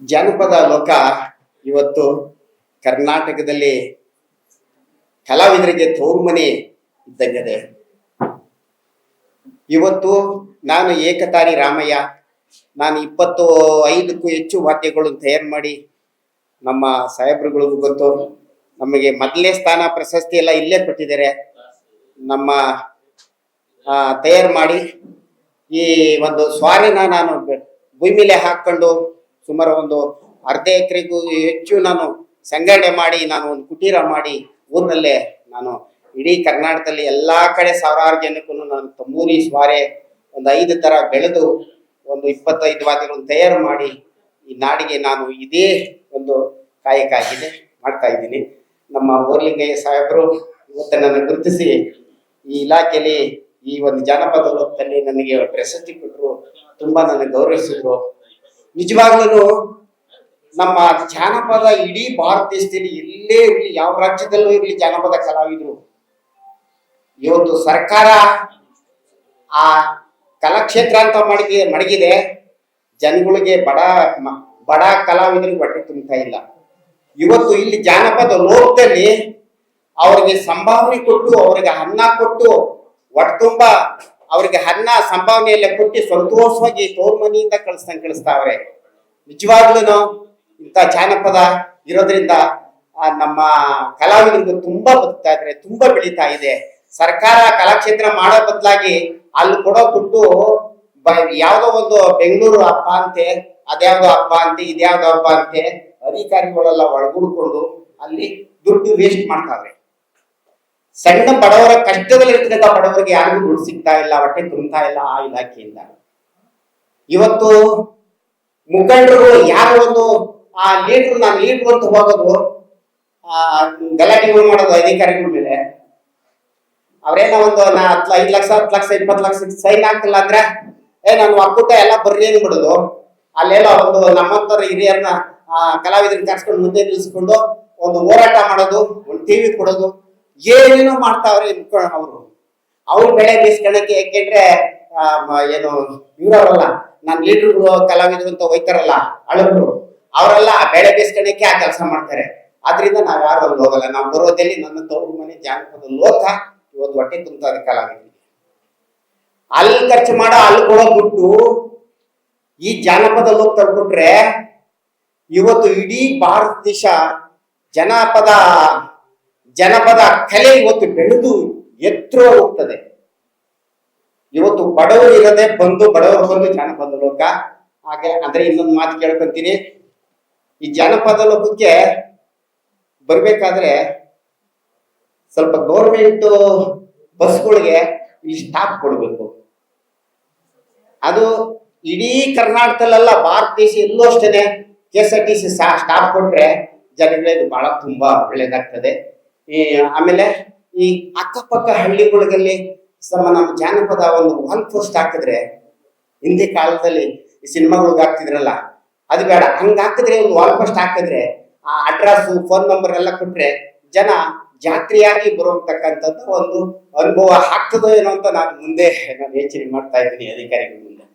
ಜಾನಪದ ಲೋಕ ಇವತ್ತು ಕರ್ನಾಟಕದಲ್ಲಿ ಕಲಾವಿದರಿಗೆ ತೋರ್ಮನೆ ಇದ್ದಂಗದೆ. ಇವತ್ತು ನಾನು ಏಕತಾರಿ ರಾಮಯ್ಯ. ನಾನು ಇಪ್ಪತ್ತು ಐದಕ್ಕೂ ಹೆಚ್ಚು ವಾದ್ಯಗಳನ್ನು ತಯಾರು ಮಾಡಿ ನಮ್ಮ ಸಾಹೇಬ್ರುಗಳಿಗೂ ಗೊತ್ತು. ನಮಗೆ ಮೊದಲೇ ಸ್ಥಾನ ಪ್ರಶಸ್ತಿ ಎಲ್ಲ ಇಲ್ಲೇ ಕೊಟ್ಟಿದ್ದಾರೆ. ನಮ್ಮ ತಯಾರು ಮಾಡಿ ಈ ಒಂದು ಸ್ವಾರಿನ ನಾನು ಭೂಮಿಲೆ ಭೂಮಿ ಹಾಕೊಂಡು ಸುಮಾರು ಒಂದು ಅರ್ಧ ಎಕರೆಗೂ ಹೆಚ್ಚು ನಾನು ಸಂಘಟನೆ ಮಾಡಿ, ನಾನು ಒಂದು ಕುಟೀರ ಮಾಡಿ ಊರಿನಲ್ಲೇ ನಾನು ಇಡೀ ಕರ್ನಾಟಕದಲ್ಲಿ ಎಲ್ಲ ಕಡೆ ಸಾವಿರಾರು ಜನಕ್ಕೂ ನಾನು ತಂಬೂರಿ ಸ್ವಾರೆ ಒಂದು ಐದು ತರ ಬೆಳೆದು ಒಂದು ಇಪ್ಪತ್ತೈದು ವಾದ್ಯಗಳನ್ನು ತಯಾರು ಮಾಡಿ ಈ ನಾಡಿಗೆ ನಾನು ಇದೇ ಒಂದು ಕಾಯಕ ಆಗಿದೆ ಮಾಡ್ತಾ ಇದ್ದೀನಿ. ನಮ್ಮ ಬೋರ್ಲಿಂಗಯ್ಯ ಸಾಹೇಬರು ಇವತ್ತು ನನ್ನ ಗುರುತಿಸಿ ಈ ಇಲಾಖೆಯಲ್ಲಿ ಈ ಒಂದು ಜಾನಪದ ಲೋಕದಲ್ಲಿ ನನಗೆ ಪ್ರಶಸ್ತಿ ಕೊಟ್ಟರು, ತುಂಬಾ ನನಗೆ ಗೌರವಿಸಿದ್ರು. ನಿಜವಾಗ್ಲೂ ನಮ್ಮ ಜಾನಪದ ಇಡೀ ಭಾರತ ದೇಶದಲ್ಲಿ ಎಲ್ಲೇ ಇರಲಿ, ಯಾವ ರಾಜ್ಯದಲ್ಲೂ ಇರಲಿ ಜಾನಪದ ಕಲಾವಿದರು. ಇವತ್ತು ಸರ್ಕಾರ ಆ ಕಲಾಕ್ಷೇತ್ರ ಅಂತ ಮಡಗಿ, ಮಡಗಿದೆ. ಜನಗಳಿಗೆ ಬಡ ಬಡ ಕಲಾವಿದರಿಗೆ ಹೊಟ್ಟೆ ತುಂಬ್ತಾ ಇಲ್ಲ. ಇವತ್ತು ಇಲ್ಲಿ ಜಾನಪದ ಲೋಕದಲ್ಲಿ ಅವರಿಗೆ ಸಂಭಾವನೆ ಕೊಟ್ಟು, ಅವರಿಗೆ ಅನ್ನ ಕೊಟ್ಟು ಒಟ್ಟು ತುಂಬ ಅವರಿಗೆ ಅನ್ನ ಸಂಭಾವನೆ ಎಲ್ಲ ಕೊಟ್ಟು ಸಂತೋಷವಾಗಿ ತೋರ್ ಮನೆಯಿಂದ ಕಳಿಸ್ದಂಗೆ ಕಳಿಸ್ತಾವ್ರೆ ನಿಜವಾಗ್ಲೂ ಇಂಥ ಜಾನಪದ ಇರೋದ್ರಿಂದ ನಮ್ಮ ಕಲಾವಿದರಿಗೂ ತುಂಬಾ ಬದುಕ್ತಾ ಇದ್ರೆ, ತುಂಬಾ ಬೆಳೀತಾ ಇದೆ. ಸರ್ಕಾರ ಕಲಾಕ್ಷೇತ್ರ ಮಾಡೋ ಬದಲಾಗಿ ಅಲ್ಲಿ ಕೊಡೋ ದುಡ್ಡು ಯಾವ್ದೋ ಒಂದು ಬೆಂಗಳೂರು ಹಬ್ಬ ಅಂತೆ, ಅದ್ಯಾವ್ದೋ ಹಬ್ಬ ಅಂತೆ, ಇದ್ಯಾವ್ದೋ ಹಬ್ಬ ಅಂತೆ, ಅಧಿಕಾರಿಗಳೆಲ್ಲ ಒಳಗೂಡ್ಕೊಂಡು ಅಲ್ಲಿ ದುಡ್ಡು ವೇಸ್ಟ್ ಮಾಡ್ತಾವ್ರೆ ಸಣ್ಣ ಬಡವರ ಕಷ್ಟದಲ್ಲಿ ಇರ್ತಕ್ಕಂಥ ಬಡವರಿಗೆ ಯಾರಿಗೂ ದುಡ್ಡು ಸಿಗ್ತಾ ಇಲ್ಲ ಹೊಟ್ಟೆ ತುಂಬ್ತಾ ಇಲ್ಲ ಆ ಇಲಾಖೆಯಿಂದ. ಇವತ್ತು ಮುಖಂಡರು ಯಾರು ಒಂದು ಆ ಲೀಡ್ರು ನಾನು ಲೀಡ್ರು ಅಂತ ಹೋಗೋದು ಆ ಗಲಾಟೆಗಳು ಮಾಡೋದು ಅಧಿಕಾರಿಗಳ ಮೇಲೆ. ಅವ್ರೇನೋ ಒಂದು ನಾ ಹತ್ತು ಐದು ಲಕ್ಷ ಹತ್ತು ಲಕ್ಷ ಇಪ್ಪತ್ತು ಲಕ್ಷ ಸೈನ್ ಆಗ್ತಿಲ್ಲ ಅಂದ್ರೆ ಏ ನಾನು ಒಕ್ಕೂಟ ಎಲ್ಲ ಬರ್ರಿ ಬಿಡೋದು ಅಲ್ಲೆಲ್ಲ ಒಂದು ನಮ್ಮಂತರ ಹಿರಿಯರನ್ನ ಆ, ಕಲಾವಿದರನ್ನ ಕರ್ಸ್ಕೊಂಡು ಮುಂದೆ ನಿಲ್ಲಿಸ್ಕೊಂಡು ಒಂದು ಹೋರಾಟ ಮಾಡೋದು ಒಂದು ಟಿವಿ ಕೊಡೋದು. ಏನೇನೋ ಮಾಡ್ತಾವ್ರೆ ಅವರು. ಅವ್ರ ಬೆಳೆ ಬೀಸ್ಕೊಳಕ್ಕೆ ಯಾಕೆಂದ್ರೆ ಏನು, ಇವರವರಲ್ಲ. ನಾನು ಲೀಡರ್ಗಳು, ಕಲಾವಿದರು ಅಂತ ಹೋಯ್ತಾರಲ್ಲ ಅಳಬ್ರು ಅವರೆಲ್ಲ ಬೆಳೆ ಬೇಯಿಸ್ಕೊಳಕ್ಕೆ ಆ ಕೆಲಸ ಮಾಡ್ತಾರೆ. ಆದ್ರಿಂದ ನಾವ್ ಯಾರು ಅಲ್ಲಿ ಹೋಗಲ್ಲ. ನಾವು ಬರೋದಲ್ಲಿ ನನ್ನ ತವರು ಮನೆ ಜಾನಪದ ಲೋಕ, ಇವತ್ತು ಹೊಟ್ಟೆ ತುಂಬ ಕಲಾವಿದರಿಗೆ. ಅಲ್ಲಿ ಖರ್ಚು ಮಾಡೋ, ಅಲ್ಲಿ ಕೊಡೋ ದುಡ್ಡು ಈ ಜಾನಪದ ಲೋಕ ತಗೊಂಡ್ರೆ ಇವತ್ತು ಇಡೀ ಭಾರತ ದೇಶ ಜನಪದ ಜನಪದ ಕಲೆ ಇವತ್ತು ಬೆಳೆದು ಎತ್ತರ ಹೋಗ್ತದೆ. ಇವತ್ತು ಬಡವರು ಇರದೆ ಬಂದು, ಬಡವರು ಬಂದು ಜಾನಪದ ಲೋಕ. ಹಾಗೆ ಅಂದ್ರೆ ಇನ್ನೊಂದು ಮಾತು ಕೇಳ್ಕೊಂತೀನಿ. ಈ ಜಾನಪದ ಲೋಕಕ್ಕೆ ಬರ್ಬೇಕಾದ್ರೆ ಸ್ವಲ್ಪ ಗೌರ್ಮೆಂಟ್ ಬಸ್ಗಳಿಗೆ ಈ ಸ್ಟಾಪ್ ಕೊಡಬೇಕು. ಅದು ಇಡೀ ಕರ್ನಾಟಕದಲ್ಲೆಲ್ಲ ಭಾರತ ದೇಶ ಎಲ್ಲೋ ಅಷ್ಟೇನೆ. K S R T C stop ಕೊಟ್ರೆ ಜನಗಳಿಗೆ ಬಹಳ ತುಂಬಾ ಒಳ್ಳೇದಾಗ್ತದೆ. ಈ ಆಮೇಲೆ ಈ ಅಕ್ಕಪಕ್ಕ ಹಳ್ಳಿಗಳಿಗಲ್ಲಿ ಸಮ ನಮ್ಮ ಜಾನಪದ ಒಂದು ಒನ್ ಪೋಸ್ಟ್ ಹಾಕಿದ್ರೆ ಹಿಂದಿ ಕಾಲದಲ್ಲಿ ಈ ಸಿನಿಮಾಗಳಿಗೆ ಹಾಕ್ತಿದ್ರಲ್ಲ, ಅದು ಬೇಡ. ಹಂಗ ಒಂದು ವಾಲ್ ಪೋಸ್ಟ್ ಹಾಕಿದ್ರೆ ಆ ಅಡ್ರೆಸ್ ಫೋನ್ ನಂಬರ್ ಎಲ್ಲ ಕೊಟ್ರೆ ಜನ ಜಾತ್ರೆಯಾಗಿ ಬರುವಂತಕ್ಕಂಥದ್ದು ಒಂದು ಅನುಭವ ಆಗ್ತದೋ ಏನೋ ಅಂತ ನಾನು ಮುಂದೆ ನಾನು ಯೋಚನೆ ಮಾಡ್ತಾ ಇದ್ದೀನಿ ಅಧಿಕಾರಿಗಳ